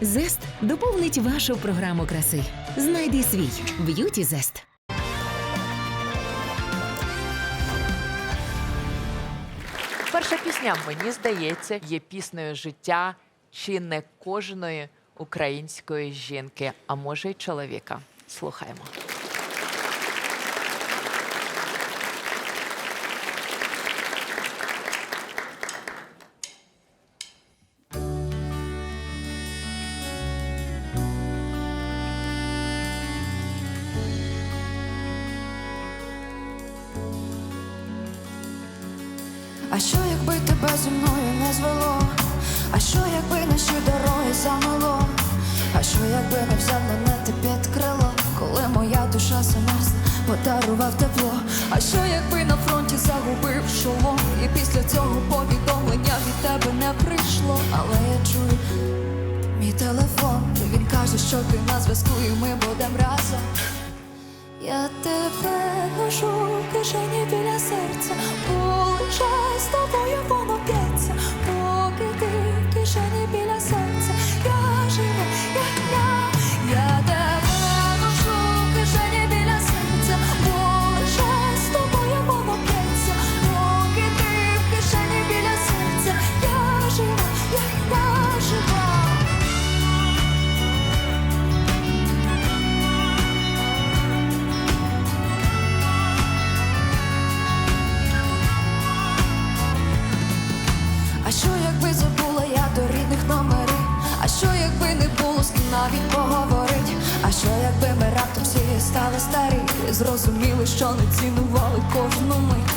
Зест доповнить вашу програму краси. Знайди свій б'юті зест. Перша пісня, мені здається, є піснею життя чи не кожної української жінки, а може й чоловіка. Слухаємо. А що якби тебе зі мною не звело? А що якби наші дороги замело? А що якби не взяв мене ти під крило, коли моя душа замерзла, подарував тепло? А що якби на фронті загубив шолом? І після цього повідомлення від тебе не прийшло, але я чую мій телефон, і він каже, що ти на зв'язку, і ми будем разом. Я тебе ношу в кишені біля серця, лише з тобою воно навіть поговорить? А що якби ми раптом всі стали старі і зрозуміли, що не цінували кожну мить?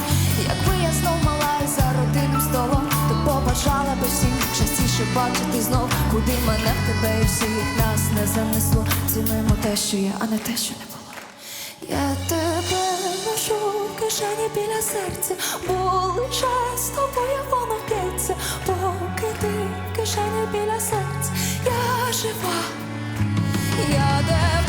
Якби я знов мала і за родинним столом, то побажала би всім частіше бачити знов, куди мене в тебе і всіх нас не занесло. Цінуємо те, що є, а не те, що не було. Я тебе ношу в кишені біля серця, з тобою воно б'ється, поки ти в кишені біля серця, я жива, я тебе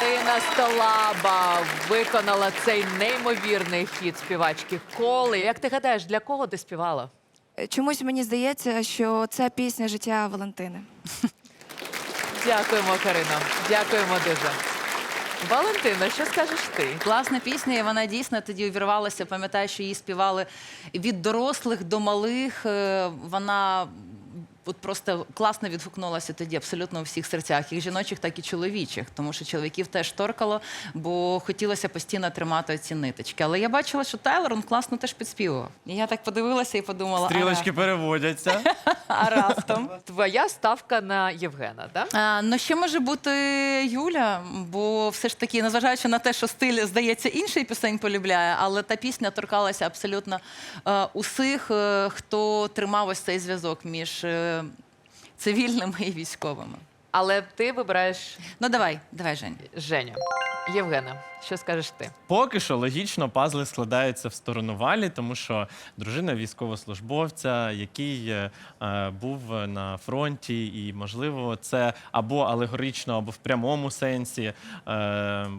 Карина Столаба виконала цей неймовірний хіт співачки Коли. Як ти гадаєш, для кого ти співала? Чомусь мені здається, що це пісня життя Валентини. Дякуємо, Карино. Дякуємо дуже. Валентина, що скажеш ти? Класна пісня, і вона дійсно тоді увірвалася. Пам'ятаю, що її співали від дорослих до малих. Е, Вона от просто класно відгукнулася тоді абсолютно у всіх серцях, як жіночих, так і чоловічих, тому що чоловіків теж торкало, бо хотілося постійно тримати ці ниточки. Але я бачила, що Тайлер він класно теж підспівував. І я так подивилася і подумала, Стрілочки переводяться. а, раптом. Твоя ставка на Євгена, так? А, ну ще може бути Юля, бо все ж таки, незважаючи на те, що стиль, здається, інший пісень полюбляє, але та пісня торкалася абсолютно е, усіх, е, хто тримав ось цей зв'язок між е, цивільними і військовими. Але ти вибираєш Ну давай, давай, Жень. Женю. Євгена, що скажеш ти? Поки що логічно пазли складаються в сторону валі, тому що дружина військовослужбовця, який е, е, був на фронті, і можливо, це або алегорично, або в прямому сенсі. Е,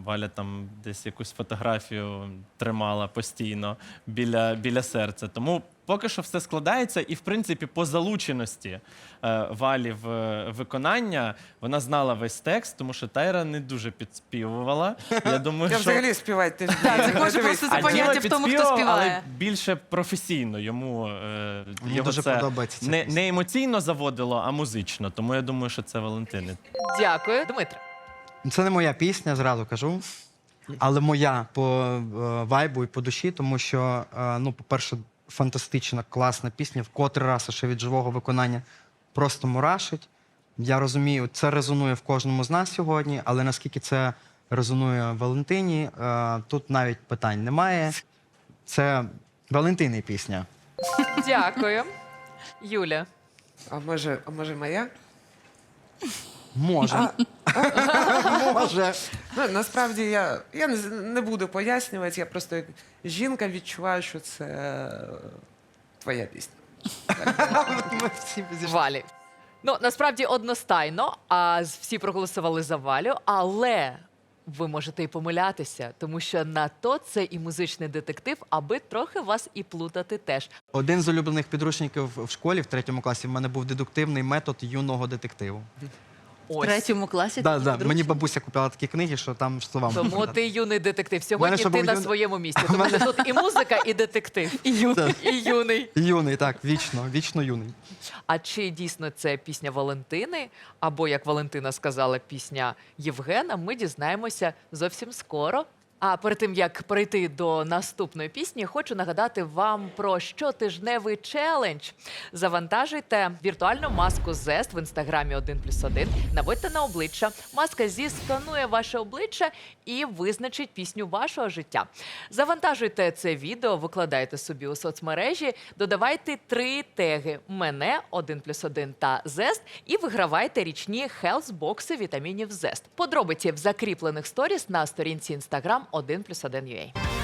Валя там десь якусь фотографію тримала постійно біля, біля серця. Тому поки що все складається, і в принципі, по залученості е, Валі в е, виконання вона знала весь текст, тому що Тайра не дуже підспівувала. Я думаю, Я що взагалі співати теж. Так, це може Дивись. просто це а Діма поняття в тому, хто підспівав, співає. але більше професійно. Йому е, Мені його дуже це подобається ця не, пісня. не емоційно заводило, а музично. Тому я думаю, що це Валентини. Дякую, Дмитре. Це не моя пісня, зразу кажу. але моя по е, вайбу і по душі, тому що, е, ну, по-перше, фантастична, класна пісня, вкотре раз ще від живого виконання просто мурашить. Я розумію, це резонує в кожному з нас сьогодні, але наскільки це резонує Валентині, е, тут навіть питань немає. Це Валентини пісня. Дякую. Юля. А може, а може моя? Може. Може. Ну, насправді я, я не, не буду пояснювати, я просто як жінка відчуваю, що це е, твоя пісня. Ми всі зі- Валі. Ну, насправді одностайно, а з- всі проголосували за Валю, але ви можете і помилятися, тому що на то це і музичний детектив, аби трохи вас і плутати теж. Один з улюблених підручників в школі в третьому класі в мене був дедуктивний метод юного детективу. В Ось. третьому класі Да, такі да. підручники? Мені бабуся купила такі книги, що там словами. Тому ти юний детектив. Сьогодні ти був на своєму місці. Тому що тут і музика, і детектив, і юний. І юний. Юний, так, вічно, вічно юний. А чи дійсно це пісня Валентини, або як Валентина сказала, пісня Євгена, ми дізнаємося зовсім скоро. А перед тим як перейти до наступної пісні, хочу нагадати вам про щотижневий челендж. Завантажуйте віртуальну маску Zest в інстаграмі 1 плюс 1, наводьте на обличчя. Маска зі ваше обличчя і визначить пісню вашого життя. Завантажуйте це відео, викладайте собі у соцмережі, додавайте три теги: мене 1 плюс 1 та Zest і вигравайте річні хелс-бокси вітамінів Zest. Подробиці в закріплених сторіс на сторінці інстаграм 1 плюс 1 UA.